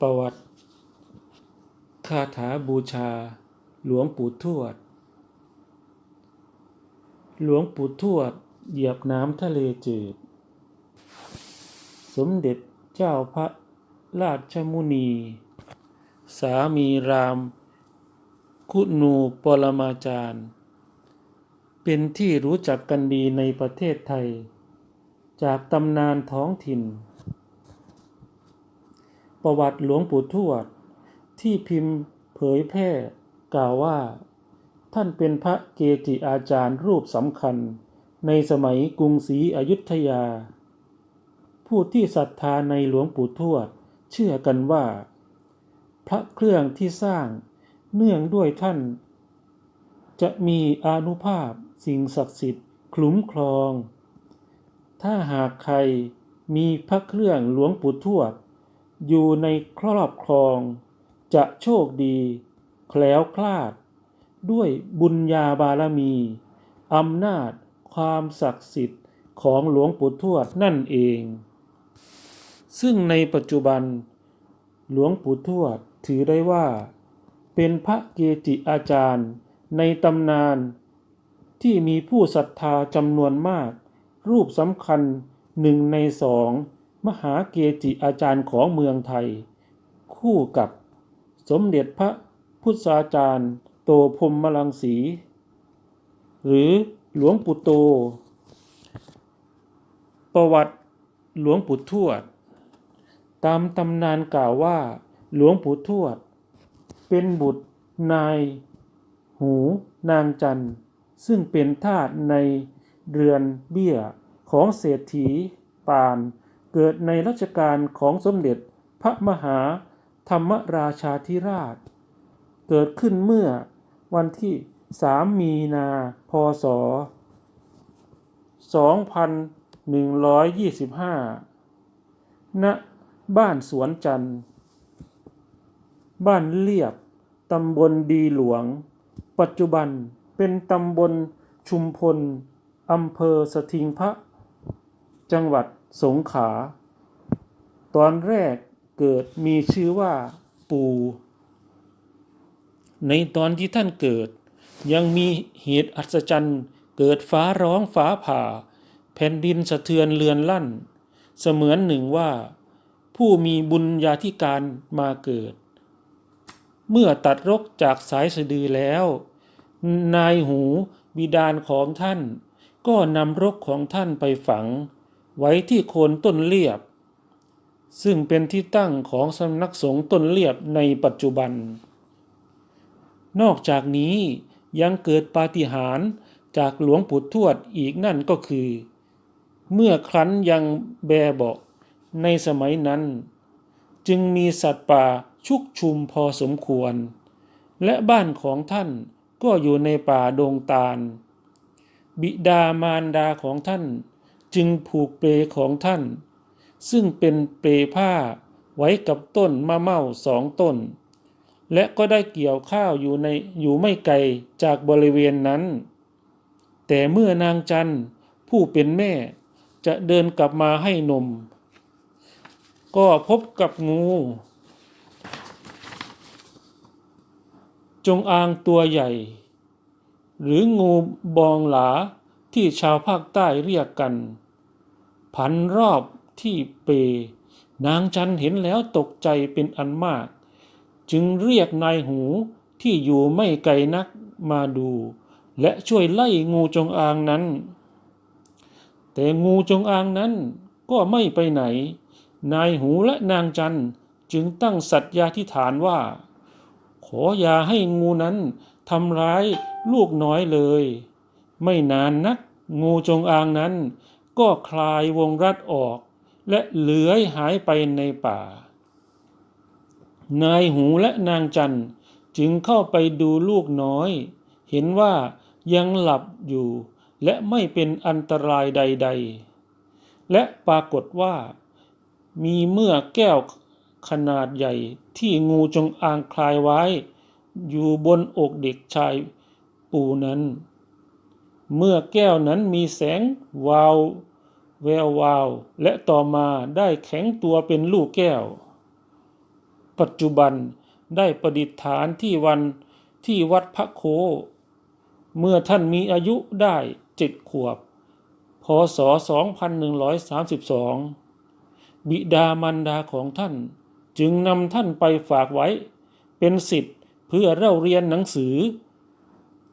ประวัติคาถาบูชา หลวงปู่ทวด หลวงปู่ทวด เหยียบน้ำทะเลจืด สมเด็จเจ้าพระราชมุนี สามีราม คุณูปรมาจารย์ เป็นที่รู้จักกันดีในประเทศไทย จากตำนานท้องถิ่น ประวัติหลวงปู่ทวด ที่พิมพ์เผยแพร่กล่าวว่า ท่านเป็นพระเกจิอาจารย์รูปสำคัญ ในสมัยกรุงศรีอยุธยา ผู้ที่ศรัทธาในหลวงปู่ทวด เชื่อกันว่า พระเครื่องที่สร้างเนื่องด้วยท่าน จะมีอานุภาพสิ่งศักดิ์สิทธิ์คลุ้มครอง ถ้าหากใครมีพระเครื่องหลวงปู่ทวด อยู่ในครอบครอง จะโชคดี แคล้วคลาด ด้วยบุญญาบารมีอำนาจ ความศักดิ์สิทธิ์ของหลวงปู่ทวดนั่นเอง ซึ่งในปัจจุบัน หลวงปู่ทวดถือได้ว่า เป็นพระเกจิอาจารย์ ในตำนาน ที่มีผู้ศรัทธาจำนวนมาก รูปสำคัญหนึ่งในสอง มหาเกจิอาจารย์ของเมืองไทย คู่กับสมเด็จพระพุทธาจารย์ โตพรหมลังสี หรือหลวงปู่โต ประวัติหลวงปู่ทวด ตามตำนานกล่าวว่า หลวงปู่ทวด เป็นบุตรนาย หูนางจันทร์ซึ่งเป็นทาสในเรือนเบี้ยของเศรษฐีปาน เกิดในรัชกาลของสมเด็จพระมหาธรรมราชาธิราช เกิดขึ้นเมื่อวันที่ 3 มีนาพศ 2125 ณ บ้านสวนจันทร์ บ้านเลียบ ตำบลดีหลวง ปัจจุบันเป็นตำบลชุมพล อำเภอสถิงพระ จังหวัด สงขา ตอนแรกเกิดมีชื่อว่าปูในตอนที่ท่านเกิด ยังมีเหตุอัศจรรย์เกิดฟ้าร้องฟ้าผ่า แผ่นดินสะเทือนเลือนลั่น เสมือนหนึ่งว่า ผู้มีบุญญาธิการมาเกิด เมื่อตัดรกจากสายสะดือแล้ว นายหูบิดาลของท่าน ก็นำรกของท่านไปฝัง ไว้ที่โคนต้นเลียบ ซึ่งเป็นที่ตั้งของสำนักสงฆ์ต้นเลียบในปัจจุบัน นอกจากนี้ยังเกิดปาฏิหาริย์จากหลวงปู่ทวดอีกนั่นก็คือ เมื่อครั้นยังแบเบาะในสมัยนั้น จึงมีสัตว์ป่าชุกชุมพอสมควร และบ้านของท่านก็อยู่ในป่าดงตาล บิดามารดาของท่าน จึงผูกเปลของท่าน ซึ่งเป็นเปลผ้าไว้กับต้นมะเม่าสองต้น และก็ได้เกี่ยวข้าวอยู่ในอยู่ไม่ไกลจากบริเวณนั้น แต่เมื่อนางจันผู้เป็นแม่จะเดินกลับมาให้นม ก็พบกับงู จงอางตัวใหญ่ หรืองูบองหลา ที่ชาวภาคใต้เรียกกันพันรอบที่เป นางจันเห็นแล้วตกใจเป็นอันมาก จึงเรียกนายหูที่อยู่ไม่ไกลนักมาดู และช่วยไล่งูจงอางนั้น แต่งูจงอางนั้นก็ไม่ไปไหน นายหูและนางจันจึงตั้งสัตยาธิฐานว่า ขออย่าให้งูนั้นทำร้ายลูกน้อยเลย ไม่นานนัก งูจงอางนั้น ก็คลายวงรัดออก และเลื้อยหายไปในป่า นายหูและนางจันจึงเข้าไปดูลูกน้อย เห็นว่ายังหลับอยู่ และไม่เป็นอันตรายใด ๆ และปรากฏว่า มีเมื่อแก้วขนาดใหญ่ที่งูจงอางคลายไว้ อยู่บนอกเด็กชายปูนั้น เมื่อแก้วนั้นมีแสงวาวแวววาว และต่อมาได้แข็งตัวเป็นลูกแก้ว ปัจจุบันได้ประดิษฐานที่วันที่วัดพระโค เมื่อท่านมีอายุได้เจ็ดขวบ พศ 2132 บิดามารดาของท่านจึงนำท่านไปฝากไว้ เป็นสิทธิ์เพื่อเล่าเรียนหนังสือ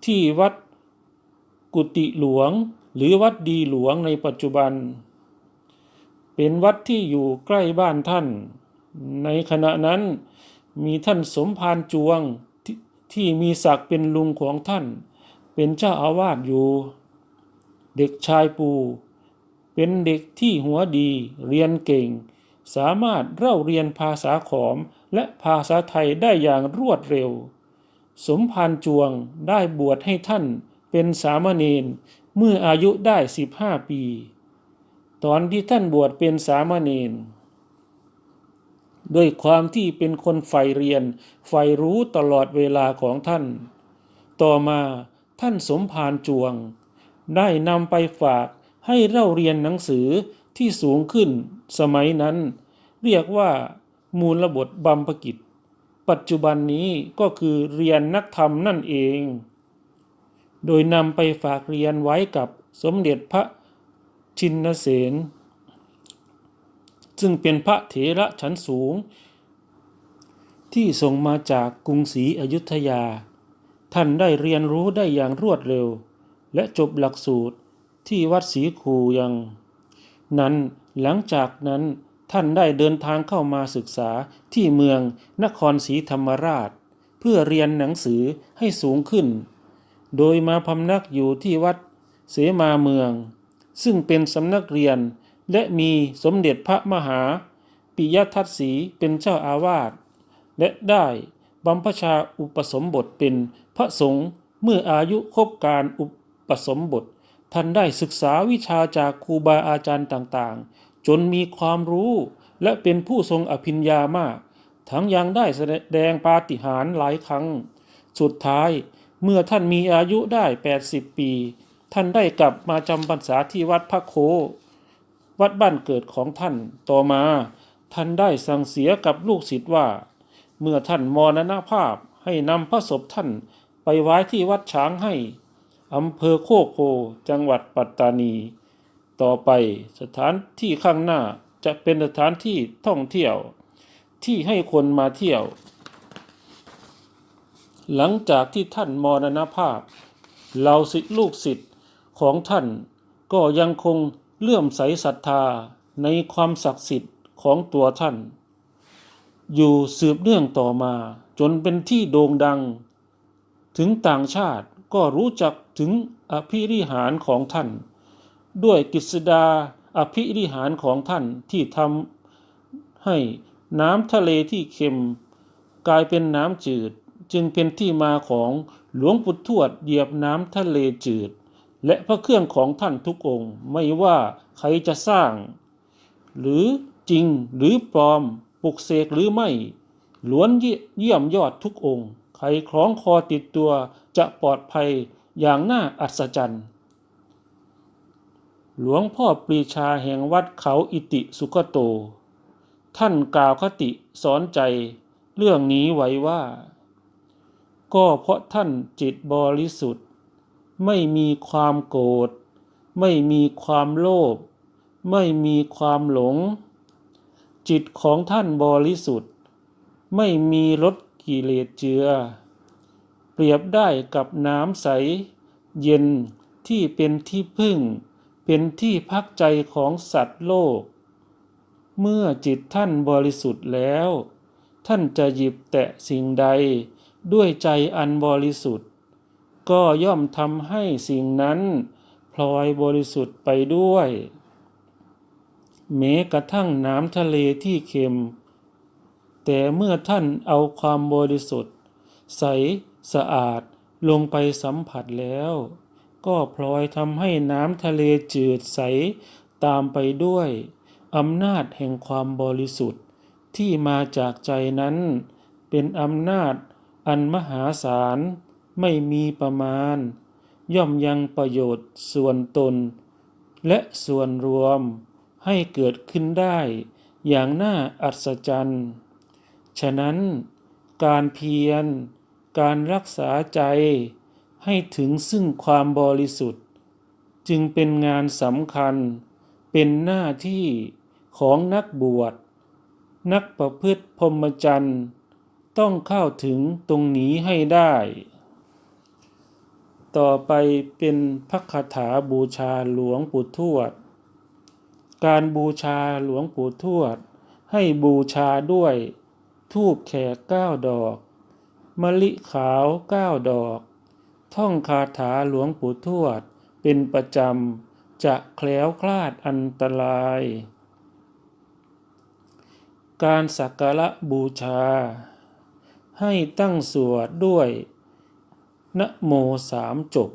ที่วัด กุฏิหลวง หรือวัดดีหลวงในปัจจุบัน เป็นวัดที่อยู่ใกล้บ้านท่าน ในขณะนั้นมีท่านสมภารจวงทที่มีศักดิ์เป็นลุงของท่าน เป็นเจ้าอาวาสอยู่ เด็กชายปู เป็นเด็กที่หัวดีเรียนเก่ง สามารถเล่าเรียนภาษาขอมและภาษาไทยได้อย่างรวดเร็ว สมภารจวงได้บวชให้ท่าน เป็นสามเณรเมื่ออายุได้15ปี ตอนที่ท่านบวชเป็นสามเณรด้วยความที่เป็นคนใฝ่เรียนใฝ่รู้ตลอดเวลาของท่าน ต่อมาท่านสมภารจวง ได้นำไปฝากให้เล่าเรียนหนังสือที่สูงขึ้นสมัยนั้น เรียกว่า มูลบทบัมพกิจ ปัจจุบันนี้ก็คือเรียนนักธรรมนั่นเอง โดยนำไปฝากเรียนไว้กับสมเด็จพระชินเสนซึ่งเป็นพระเถระชั้นสูง ที่ส่งมาจากกรุงศรีอยุธยา ท่านได้เรียนรู้ได้อย่างรวดเร็ว และจบหลักสูตรที่วัดศรีคูยัง นั้นหลังจากนั้นท่านได้เดินทางเข้ามาศึกษาที่เมืองนครศรีธรรมราช เพื่อเรียนหนังสือให้สูงขึ้น โดยมาพำนักอยู่ที่วัดเสมาเมือง ซึ่งเป็นสำนักเรียนและมีสมเด็จพระมหา ปิยทัตสีเป็นเจ้าอาวาสและได้บำพชาอุปสมบทเป็นพระสงฆ์เมื่ออายุครบการอุปสมบทท่านได้ศึกษาวิชาจากครูบาอาจารย์ต่างๆ จนมีความรู้และเป็นผู้ทรงอภิญญามาก ทั้งยังได้แสดงปาฏิหาริย์หลายครั้ง สุดท้าย เมื่อท่านมีอายุได้ 80 ปี ท่านได้กลับมาจำพรรษาที่วัดพระโค วัดบ้านเกิดของท่านต่อมา ท่านได้สั่งเสียกับลูกศิษย์ว่า เมื่อท่านมรณภาพให้นำพระศพท่านไปไว้ที่วัดช้างให้อำเภอโคกโพจังหวัดปัตตานี ต่อไปสถานที่ข้างหน้าจะเป็นสถานที่ท่องเที่ยว ที่ให้คนมาเที่ยว หลังจากที่ท่านมรณภาพเหล่าศิษย์ลูกศิษย์ของท่านก็ยังคงเลื่อมใสศรัทธาในความศักดิ์สิทธิ์ของตัวท่าน อยู่สืบเนื่องต่อมาจนเป็นที่โด่งดัง ถึงต่างชาติก็รู้จักถึงอภิริหารของท่าน ด้วยกฤษดาอภิริหารของท่านที่ทำให้น้ำทะเลที่เค็ม กลายเป็นน้ำจืด จึงเป็นที่มาของหลวงปู่ทวดเหยียบน้ำทะเลจืด และพระเครื่องของท่านทุกองค์ ไม่ว่าใครจะสร้าง หรือจริงหรือปลอมปลุกเสกหรือไม่ล้วนเยี่ยมยอดทุกองค์ ใครคล้องคอติดตัวจะปลอดภัยอย่างน่าอัศจรรย์ หลวงพ่อปรีชาแห่งวัดเขาอิติสุขโต ท่านกล่าวคติสอนใจเรื่องนี้ไว้ว่า ก็เพราะท่านจิตบริสุทธิ์ ไม่มีความโกรธ ไม่มีความโลภ ไม่มีความหลง จิตของท่านบริสุทธิ์ ไม่มีรสกิเลสเจือ เปรียบได้กับน้ำใส เย็นที่เป็นที่พึ่ง เป็นที่พักใจของสัตว์โลก เมื่อจิตท่านบริสุทธิ์แล้ว ท่านจะหยิบแตะสิ่งใด ด้วยใจอันบริสุทธิ์ ก็ย่อมทำให้สิ่งนั้นพลอยบริสุทธิ์ไปด้วย แม้กระทั่งน้ำทะเลที่เค็ม แต่เมื่อท่านเอาความบริสุทธิ์ ใสสะอาดลงไปสัมผัสแล้ว ก็พลอยทำให้น้ำทะเลจืดใสตามไปด้วยอำนาจแห่งความบริสุทธิ์ที่มาจากใจนั้นเป็นอำนาจ อันมหาศาลไม่มีประมาณ ย่อมยังประโยชน์ส่วนตน และส่วนรวมให้เกิดขึ้นได้ อย่างน่าอัศจรรย์ ฉะนั้น การเพียร การรักษาใจให้ถึงซึ่งความบริสุทธิ์ จึงเป็นงานสำคัญ เป็นหน้าที่ของนักบวช นักประพฤติพรหมจรรย์ ต้องเข้าถึงตรงนี้ให้ได้ ต่อไปเป็นพระคาถาบูชาหลวงปู่ทวด การบูชาหลวงปู่ทวด ให้บูชาด้วยทูบแขกเก้าดอก มะลิขาวเก้าดอก ท่องคาถาหลวงปู่ทวด เป็นประจำจะแคล้วคลาดอันตราย การสักการะบูชา ให้ตั้งสวดด้วยนะโมสามจบ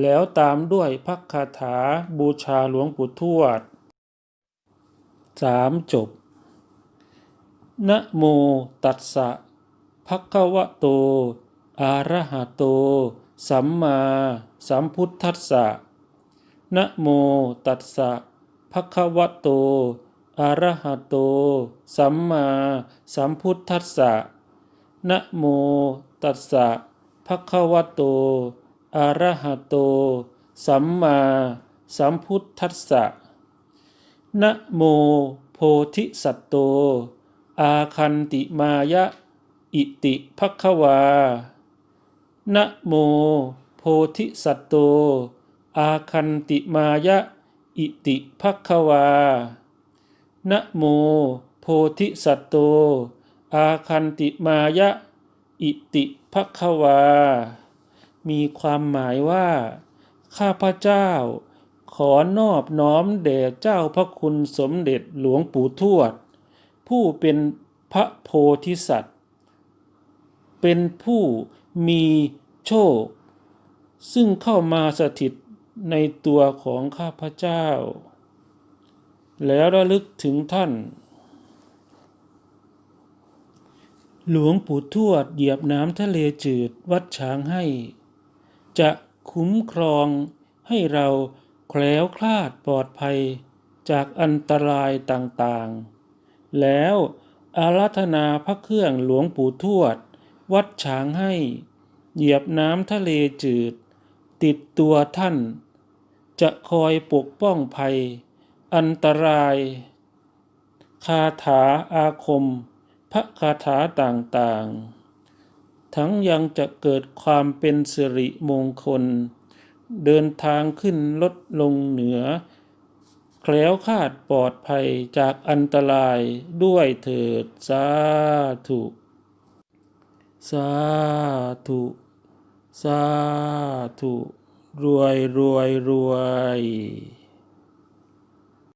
แล้วตามด้วยพักคาถาบูชาหลวงปู่ทวดสามจบนะโมตัสสะภะคะวะโต อะระหะโต สัมมาสัมพุทธัสสะนะโมตัสสะภะคะวะโต อะระหะโต สัมมาสัมพุทธัสสะ นะโมตัสสะภะคะวะโต อะระหะโต สัมมาสัมพุทธัสสะนะโมโพธิสัตโต อาคันติมายะ อิติภควานะโมโพธิสัตโต อาคันติมายะ อิติภควานะโมโพธิสัตโต อาคันติมายะ อิติภควา มีความหมายว่า ข้าพเจ้า ขอนอบน้อมแด่เจ้าพระคุณสมเด็จหลวงปู่ทวด ผู้เป็นพระโพธิสัตว์ เป็นผู้มีโชค ซึ่งเข้ามาสถิตในตัวของข้าพเจ้า แล้วระลึกถึงท่าน หลวงปู่ทวดเหยียบน้ำทะเลจืดวัดช้างให้ จะคุ้มครองให้เราแคล้วคลาดปลอดภัยจากอันตรายต่างๆ แล้วอาราธนาพระเครื่องหลวงปู่ทวด วัดช้างให้ เหยียบน้ำทะเลจืด ติดตัวท่าน จะคอยปกป้องภัย อันตราย คาถาอาคม พระคาถาต่างๆ ทั้งยังจะเกิดความเป็นสิริมงคล เดินทางขึ้นลดลงเหนือ แคล้วคลาดปลอดภัยจากอันตรายด้วยเถิดสาธุสาธุสาธุรวยรวยรวย